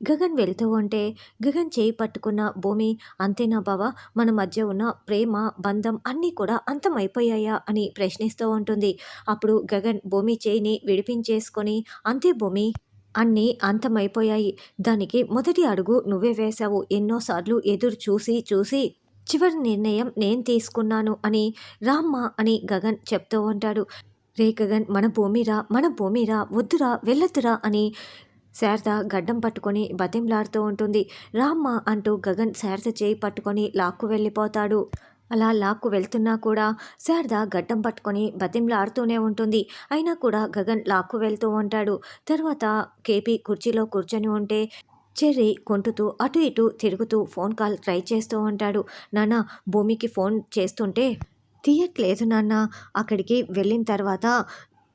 గగన్ వెళ్తూ ఉంటే గగన్ చేయి పట్టుకున్న భూమి అంతేనా బావ? మన మధ్య ఉన్న ప్రేమ బంధం అన్నీ కూడా అంతమైపోయాయా అని ప్రశ్నిస్తూ ఉంటుంది. అప్పుడు గగన్ భూమి చేయిని విడిపించేసుకొని అంతే భూమి అన్నీ అంతమైపోయాయి. దానికి మొదటి అడుగు నువ్వే వేశావు. ఎన్నోసార్లు ఎదురు చూసి చూసి చివరి నిర్ణయం నేను తీసుకున్నాను అని రామ్మ అని గగన్ చెప్తూ ఉంటాడు. రే గగన్ మన భూమిరా మన భూమిరా వద్దురా వెళ్ళొద్దురా అని శారద గడ్డం పట్టుకొని బతింలాడుతూ ఉంటుంది. రామ్మ అంటూ గగన్ శారద చేయి పట్టుకొని లాక్కు వెళ్ళిపోతాడు. అలా లాక్కు వెళ్తున్నా కూడా శారద గడ్డం పట్టుకొని బతింలాడుతూనే ఉంటుంది. అయినా కూడా గగన్ లాక్కు వెళ్తూ ఉంటాడు. తర్వాత కేపీ కుర్చీలో కూర్చొని ఉంటే చెర్రీ కొంటుతూ అటు ఇటు తిరుగుతూ ఫోన్ కాల్ ట్రై చేస్తూ ఉంటాడు. నాన్న భూమికి ఫోన్ చేస్తుంటే తీయట్లేదు నాన్న. అక్కడికి వెళ్ళిన తర్వాత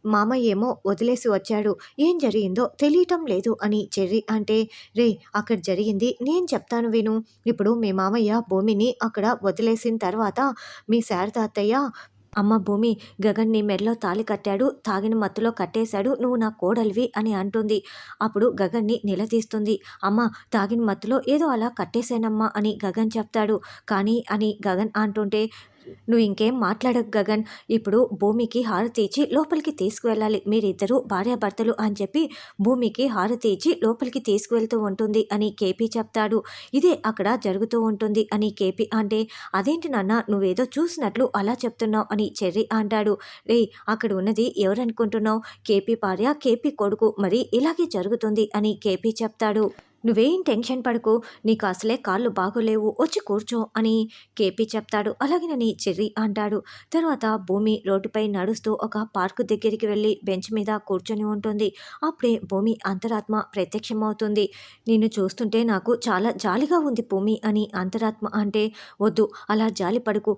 మామయ్య ఏమో వదిలేసి వచ్చాడు. ఏం జరిగిందో తెలియటం లేదు అని చెర్రి అంటే రే అక్కడ జరిగింది నేను చెప్తాను విను. ఇప్పుడు మీ మామయ్య భూమిని అక్కడ వదిలేసిన తర్వాత మీ శారద అమ్మ భూమి గగన్ని మెడలో తాలి కట్టాడు తాగిన మత్తులో కట్టేశాడు నువ్వు నా కోడలివి అని అంటుంది. అప్పుడు గగన్ని నిలదీస్తుంది. అమ్మ తాగిన మత్తులో ఏదో అలా కట్టేశానమ్మా అని గగన్ చెప్తాడు. కానీ అని గగన్ అంటుంటే నువ్వు ఇంకేం మాట్లాడకు గగన్. ఇప్పుడు భూమికి హారతి ఇచ్చి లోపలికి తీసుకువెళ్ళాలి. మీరిద్దరూ భార్యాభర్తలు అని చెప్పి భూమికి హారతి ఇచ్చి లోపలికి తీసుకువెళ్తూ ఉంటుంది అని కేపీ చెప్తాడు. ఇదే అక్కడ జరుగుతూ ఉంటుంది అని కేపీ అంటే అదేంటి నాన్న నువ్వేదో చూసినట్లు అలా చెప్తున్నావు అని చెర్రీ అంటాడు. రే అక్కడ ఉన్నది ఎవరనుకుంటున్నావు? కేపీ భార్య కేపీ కొడుకు మరి ఇలాగే జరుగుతుంది అని కేపీ చెప్తాడు. నువ్వేం టెన్షన్ పడకు నీకు అసలే కాళ్ళు బాగోలేవు వచ్చి కూర్చో అని కేపీ చెప్తాడు. అలాగేనని చెర్రీ అంటాడు. తర్వాత భూమి రోడ్డుపై నడుస్తూ ఒక పార్కు దగ్గరికి వెళ్ళి బెంచ్ మీద కూర్చొని ఉంటుంది. అప్పుడే భూమి అంతరాత్మ ప్రత్యక్షమవుతుంది. నిన్ను చూస్తుంటే నాకు చాలా జాలిగా ఉంది భూమి అని అంతరాత్మ అంటే వద్దు అలా జాలి పడుకు.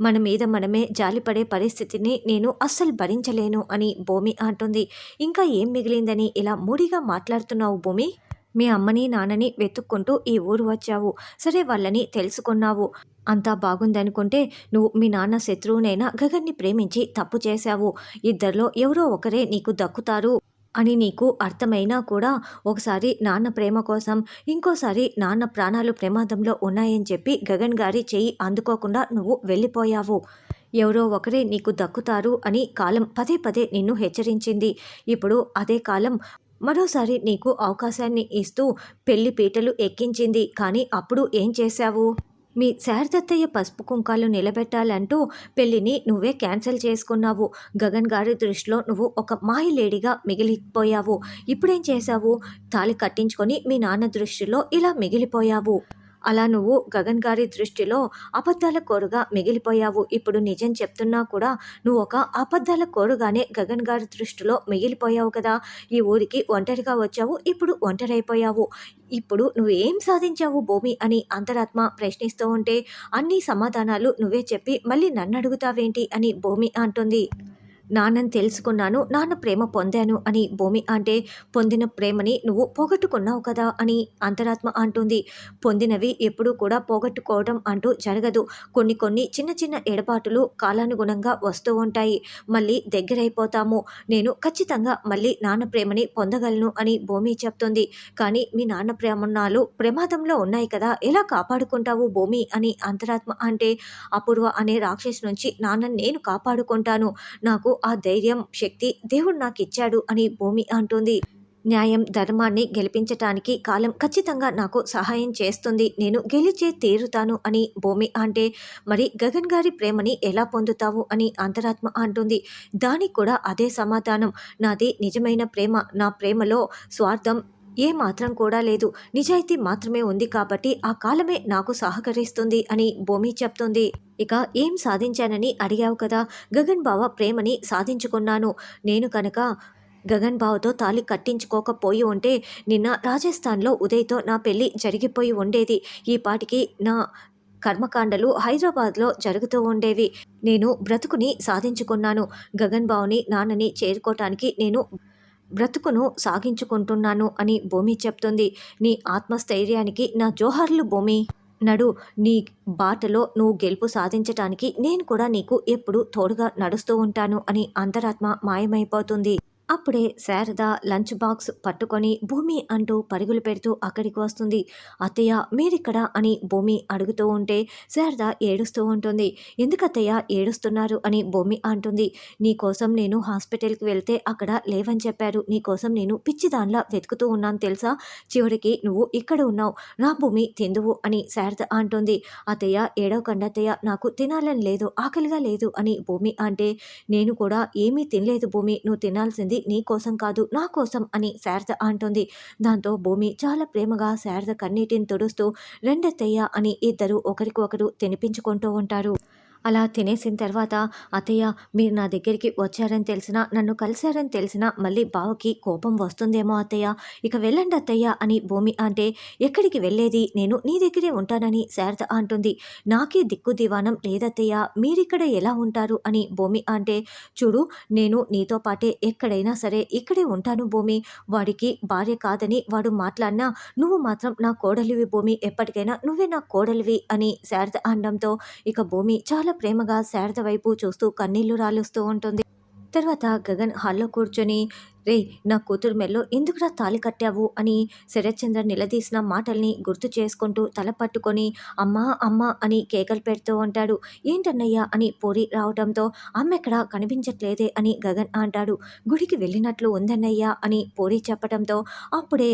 మన మీద మనమే జాలిపడే పరిస్థితిని నేను అస్సలు భరించలేను అని భూమి అంటుంది. ఇంకా ఏం మిగిలిందని ఇలా మూడిగా మాట్లాడుతున్నావు భూమి? మీ అమ్మని నాన్నని వెతుక్కుంటూ ఈ ఊరు వచ్చావు. సరే వాళ్ళని తెలుసుకున్నావు. అంతా బాగుందనుకుంటే నువ్వు మీ నాన్న శత్రువునైనా గగన్ని ప్రేమించి తప్పు చేశావు. ఇద్దరిలో ఎవరో ఒకరే నీకు దక్కుతారు అని నీకు అర్థమైనా కూడా ఒకసారి నాన్న ప్రేమ కోసం ఇంకోసారి నాన్న ప్రాణాలు ప్రమాదంలో ఉన్నాయని చెప్పి గగన్ గారి చెయ్యి అందుకోకుండా నువ్వు వెళ్ళిపోయావు. ఎవరో ఒకరే నీకు దక్కుతారు అని కాలం పదే పదే నిన్ను హెచ్చరించింది. ఇప్పుడు అదే కాలం మరోసారి నీకు అవకాశాన్ని ఇస్తూ పెళ్ళి పీటలు ఎక్కించింది. కానీ అప్పుడు ఏం చేశావు? మీ శారదత్తయ్య పసుపు కుంకాలు నిలబెట్టాలంటూ పెళ్ళిని నువ్వే క్యాన్సిల్ చేసుకున్నావు. గగన్ గారి దృష్టిలో నువ్వు ఒక మాయ లేడీగా మిగిలిపోయావు. ఇప్పుడేం చేశావు? తాళి కట్టించుకొని మీ నాన్న దృష్టిలో ఇలా మిగిలిపోయావు. అలా నువ్వు గగన్ గారి దృష్టిలో అబద్ధాల కోరుగా మిగిలిపోయావు. ఇప్పుడు నిజం చెప్తున్నా కూడా నువ్వు ఒక అబద్ధాల కోరుగానే గగన్ గారి దృష్టిలో మిగిలిపోయావు కదా. ఈ ఊరికి ఒంటరిగా వచ్చావు ఇప్పుడు ఒంటరైపోయావు. ఇప్పుడు నువ్వు ఏం సాధించావు భూమి అని అంతరాత్మ ప్రశ్నిస్తూ ఉంటే అన్ని సమాధానాలు నువ్వే చెప్పి మళ్ళీ నన్ను అడుగుతావేంటి అని భూమి అంటుంది. నాన్నని తెలుసుకున్నాను నాన్న ప్రేమ పొందాను అని భూమి అంటే పొందిన ప్రేమని నువ్వు పోగొట్టుకున్నావు కదా అని అంతరాత్మ అంటుంది. పొందినవి ఎప్పుడూ కూడా పోగొట్టుకోవడం అంటూ జరగదు. కొన్ని కొన్ని చిన్న చిన్న ఎడబాటులు కాలానుగుణంగా వస్తూ ఉంటాయి. మళ్ళీ దగ్గరైపోతాము. నేను ఖచ్చితంగా మళ్ళీ నాన్న ప్రేమని పొందగలను అని భూమి చెప్తుంది. కానీ మీ నాన్న ప్రేమన్నాలు ప్రమాదంలో ఉన్నాయి కదా ఎలా కాపాడుకుంటావు భూమి అని అంతరాత్మ అంటే అపూర్వ అనే రాక్షసు నుంచి నాన్న నేను కాపాడుకుంటాను. నాకు ఆ ధైర్యం శక్తి దేవుడు నాకు ఇచ్చాడు అని భూమి అంటుంది. న్యాయం ధర్మాన్ని గెలిపించటానికి కాలం ఖచ్చితంగా నాకు సహాయం చేస్తుంది. నేను గెలిచే తీరుతాను అని భూమి అంటే మరి గగన్ గారి ప్రేమని ఎలా పొందుతావు అని అంతరాత్మ అంటుంది. దానికి కూడా అదే సమాధానం. నాది నిజమైన ప్రేమ. నా ప్రేమలో స్వార్థం ఏ మాత్రం కూడా లేదు. నిజాయితీ మాత్రమే ఉంది కాబట్టి ఆ కాలమే నాకు సహకరిస్తుంది అని భూమి చెప్తుంది. ఇక ఏం సాధించానని అడిగావు కదా? గగన్ బావ ప్రేమని సాధించుకున్నాను. నేను కనుక గగన్ బావతో తాలి కట్టించుకోకపోయి ఉంటే నిన్న రాజస్థాన్లో ఉదయ్తో నా పెళ్ళి జరిగిపోయి ఉండేది. ఈ పాటికి నా కర్మకాండలు హైదరాబాద్లో జరుగుతూ ఉండేవి. నేను బ్రతుకుని సాధించుకున్నాను. గగన్ బావుని నాన్నని చేరుకోవటానికి నేను బ్రతుకును సాగించుకుంటున్నాను అని భూమి చెప్తుంది. నీ ఆత్మస్థైర్యానికి నా జోహర్లు భూమి. నడు నీ బాటలో నువ్వు గెలుపు సాధించటానికి నేను కూడా నీకు ఎప్పుడు తోడుగా నడుస్తూ ఉంటాను అని అంతరాత్మ మాయమైపోతుంది. అప్పుడే శారద లంచ్ బాక్స్ పట్టుకొని భూమి అంటూ పరుగులు పెడుతూ అక్కడికి వస్తుంది. అత్తయ్య మీరిక్కడ? అని భూమి అడుగుతూ ఉంటే శారద ఏడుస్తూ ఉంటుంది. ఎందుకత్తయ్య ఏడుస్తున్నారు? అని భూమి అంటుంది. నీకోసం నేను హాస్పిటల్కి వెళ్తే అక్కడ లేవని చెప్పారు. నీకోసం నేను పిచ్చి దానిలా వెతుకుతూ ఉన్నాను తెలుసా? చివరికి నువ్వు ఇక్కడ ఉన్నావు. నా భూమి తిందువు అని శారద అంటుంది. అత్తయ్య ఏడవకండి అత్తయ్య. నాకు తినాలని లేదు ఆకలిగా లేదు అని భూమి అంటే నేను కూడా ఏమీ తినలేదు భూమి. నువ్వు తినాల్సింది నీ కోసం కాదు నా కోసం అని శారద అంటుంది. దాంతో భూమి చాలా ప్రేమగా శారద కన్నీటిని తుడుస్తూ రెండెత్తయ్య అని ఇద్దరు ఒకరికొకరు తినిపించుకుంటూ ఉంటారు. అలా తినేసిన తర్వాత అత్తయ్య మీరు నా దగ్గరికి వచ్చారని తెలిసినా నన్ను కలిశారని తెలిసినా మళ్ళీ బావకి కోపం వస్తుందేమో అత్తయ్య. ఇక వెళ్ళండి అత్తయ్య అని భూమి అంటే ఎక్కడికి వెళ్ళేది? నేను నీ దగ్గరే ఉంటానని శారద అంటుంది. నాకే దిక్కు దివానం లేదత్తయ్య. మీరిక్కడ ఎలా ఉంటారు? అని భూమి అంటే చూడు నేను నీతో పాటే ఎక్కడైనా సరే ఇక్కడే ఉంటాను భూమి. వాడికి భార్య కాదని వాడు మాట్లాడినా నువ్వు మాత్రం నా కోడలివి భూమి. ఎప్పటికైనా నువ్వే నా కోడలివి అని శారద అనడంతో ఇక భూమి చాలా ప్రేమగా శారద వైపు చూస్తూ కన్నీళ్ళు రాలుస్తూ ఉంటుంది. తర్వాత గగన్ హాల్లో కూర్చొని రే నా కూతురు మెల్లో ఎందుకురా తాలి కట్టావు? అని శరత్చంద్ర నిలదీసిన మాటల్ని గుర్తు చేసుకుంటూ తల పట్టుకొని అమ్మా అమ్మ అని కేకలు పెడుతూ ఉంటాడు. ఏంటన్నయ్యా? అని పూరి రావడంతో అమ్మెక్కడా కనిపించట్లేదే అని గగన్ అంటాడు. గుడికి వెళ్ళినట్లు ఉందన్నయ్యా అని పూరి చెప్పడంతో అప్పుడే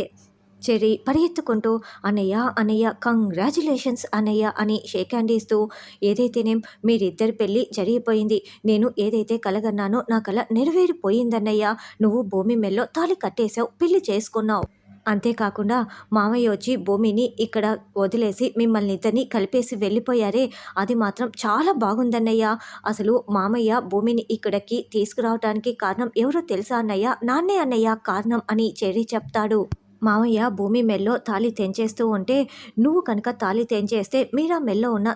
చెరి పరిగెత్తుకుంటూ అన్నయ్య అన్నయ్య కంగ్రాచులేషన్స్ అన్నయ్య అని షేక్ హ్యాండ్ ఇస్తూ ఏదైతేనేం మీరిద్దరి పెళ్ళి జరిగిపోయింది. నేను ఏదైతే కలగన్నానో నా కల నెరవేరిపోయిందన్నయ్య. నువ్వు భూమి మెల్లో తాళి కట్టేశావు పెళ్ళి చేసుకున్నావు. అంతేకాకుండా మామయ్య వచ్చి భూమిని ఇక్కడ వదిలేసి మిమ్మల్ని ఇద్దరిని కలిపేసి వెళ్ళిపోయారే. అది మాత్రం చాలా బాగుందన్నయ్య. అసలు మామయ్య భూమిని ఇక్కడికి తీసుకురావడానికి కారణం ఎవరో తెలుసా అన్నయ్య? నాన్నే అన్నయ్య కారణం అని చెరి చెప్తాడు. మామయ్య భూమి మెల్లో తాళి తెంచేస్తూ ఉంటే నువ్వు కనుక తాళి తెంచేస్తే మీరా మెల్లో ఉన్న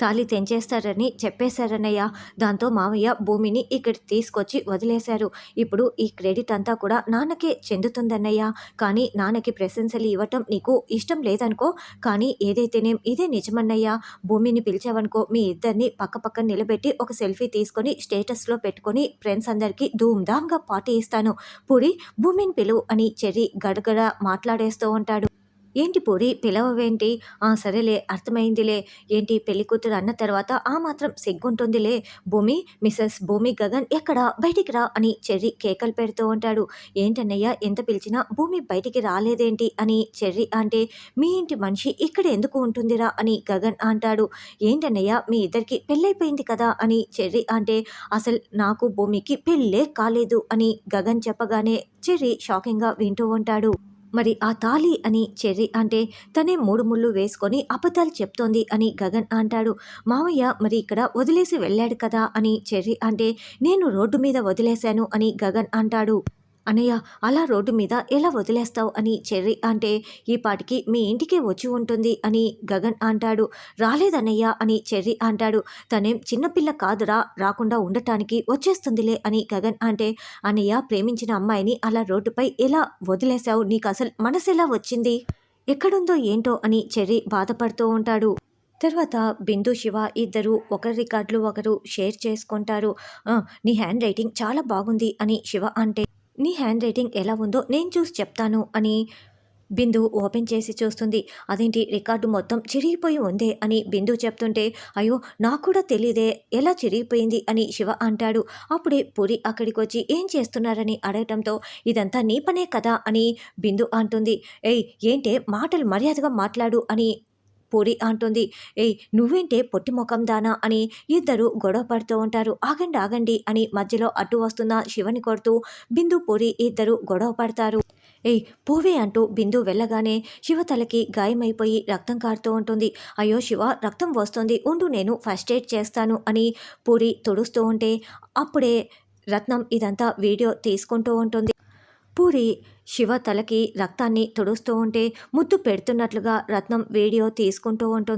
తాళి తెంచేస్తారని చెప్పేశారన్నయ్య. దాంతో మామయ్య భూమిని ఇక్కడ తీసుకొచ్చి వదిలేశారు. ఇప్పుడు ఈ క్రెడిట్ అంతా కూడా నాన్నకే చెందుతుందన్నయ్య. కానీ నాన్నకి ప్రశంసలు ఇవ్వటం నీకు ఇష్టం లేదనుకో కానీ ఏదైతేనేం ఇదే నిజమన్నయ్య. భూమిని పిలిచావనుకో మీ ఇద్దరిని పక్క పక్కన నిలబెట్టి ఒక సెల్ఫీ తీసుకొని స్టేటస్లో పెట్టుకొని ఫ్రెండ్స్ అందరికీ ధూమ్ధామ్గా పార్టీ ఇస్తాను. పూడి భూమిని పిలువు అని చెర్రీ గడగడ మాట్లాడేస్తూ ఉంటాడు. ఏంటి పూరి పిలవవేంటి? ఆ సరేలే అర్థమైందిలే. ఏంటి పెళ్ళి కూతురు అన్న తర్వాత ఆ మాత్రం సిగ్గుంటుందిలే. భూమి మిసెస్ భూమి గగన్ ఎక్కడ? బయటికి రా అని చెర్రి కేకలు పెడుతూ ఉంటాడు. ఏంటన్నయ్య ఎంత పిలిచినా భూమి బయటికి రాలేదేంటి అని చెర్రి అంటే మీ ఇంటి మనిషి ఇక్కడ ఎందుకు ఉంటుందిరా అని గగన్ అంటాడు. ఏంటన్నయ్య మీ ఇద్దరికి పెళ్ళైపోయింది కదా అని చెర్రి అంటే అసలు నాకు భూమికి పెళ్ళే కాలేదు అని గగన్ చెప్పగానే చెర్రి షాకింగ్గా వింటూ ఉంటాడు. మరి ఆ తాళి అని చెర్రి అంటే తనే మూడు ముళ్ళు వేసుకొని అబద్ధాలు చెప్తోంది అని గగన్ అంటాడు. మావయ్య మరి ఇక్కడ వదిలేసి వెళ్ళాడు కదా అని చెర్రి అంటే నేను రోడ్డు మీద వదిలేశాను అని గగన్ అంటాడు. అనయ్య అలా రోడ్డు మీద ఎలా వదిలేస్తావు అని చెర్రి అంటే ఈ పాటికి మీ ఇంటికే వచ్చి ఉంటుంది అని గగన్ అంటాడు. రాలేదన్నయ్య అని చెర్రి అంటాడు. తనేం చిన్నపిల్ల కాదురా రాకుండా ఉండటానికి వచ్చేస్తుందిలే అని గగన్ అంటే అన్నయ్య ప్రేమించిన అమ్మాయిని అలా రోడ్డుపై ఎలా వదిలేశావు? నీకు అసలు మనసు ఎలా వచ్చింది? ఎక్కడుందో ఏంటో అని చెర్రి బాధపడుతూ ఉంటాడు. తర్వాత బిందు శివ ఇద్దరు ఒకరి రికార్డులు ఒకరు షేర్ చేసుకుంటారు. నీ హ్యాండ్ రైటింగ్ చాలా బాగుంది అని శివ అంటే నీ హ్యాండ్ రైటింగ్ ఎలా ఉందో నేను చూసి చెప్తాను అని బిందు ఓపెన్ చేసి చూస్తుంది. అదేంటి? రికార్డు మొత్తం చిరిగిపోయి ఉందే అని బిందు చెప్తుంటే అయ్యో నాకు కూడా తెలియదే ఎలా చిరిగిపోయింది అని శివ అంటాడు. అప్పుడే పురి అక్కడికి వచ్చి ఏం చేస్తున్నారని అడగటంతో ఇదంతా నీ పనే కదా అని బిందు అంటుంది. ఏయ్ ఏంటే? మాటలు మర్యాదగా మాట్లాడు అని పూరి అంటుంది. ఏయ్ నువ్వేంటే పొట్టి ముఖం దానా? అని ఇద్దరు గొడవ పడుతూ ఉంటారు. ఆగండి ఆగండి అని మధ్యలో అడ్డు వస్తున్న శివని కొడుతూ బిందు పూరి ఇద్దరు గొడవ పడతారు. ఏయ్ పోవే అంటూ బిందు వెళ్ళగానే శివ తలకి గాయమైపోయి రక్తం కారుతూ ఉంటుంది. అయ్యో శివ రక్తం వస్తుంది. ఉండు నేను ఫస్ట్ ఎయిడ్ చేస్తాను అని పూరి తుడుస్తూ ఉంటే అప్పుడే రత్నం ఇదంతా వీడియో తీసుకుంటూ ఉంటుంది. పూరి శివ తలకి రక్తాన్ని తుడుస్తూ ఉంటే ముద్దు పెడుతున్నట్లుగా రత్నం వీడియో తీసుకుంటూ ఉంటుంది.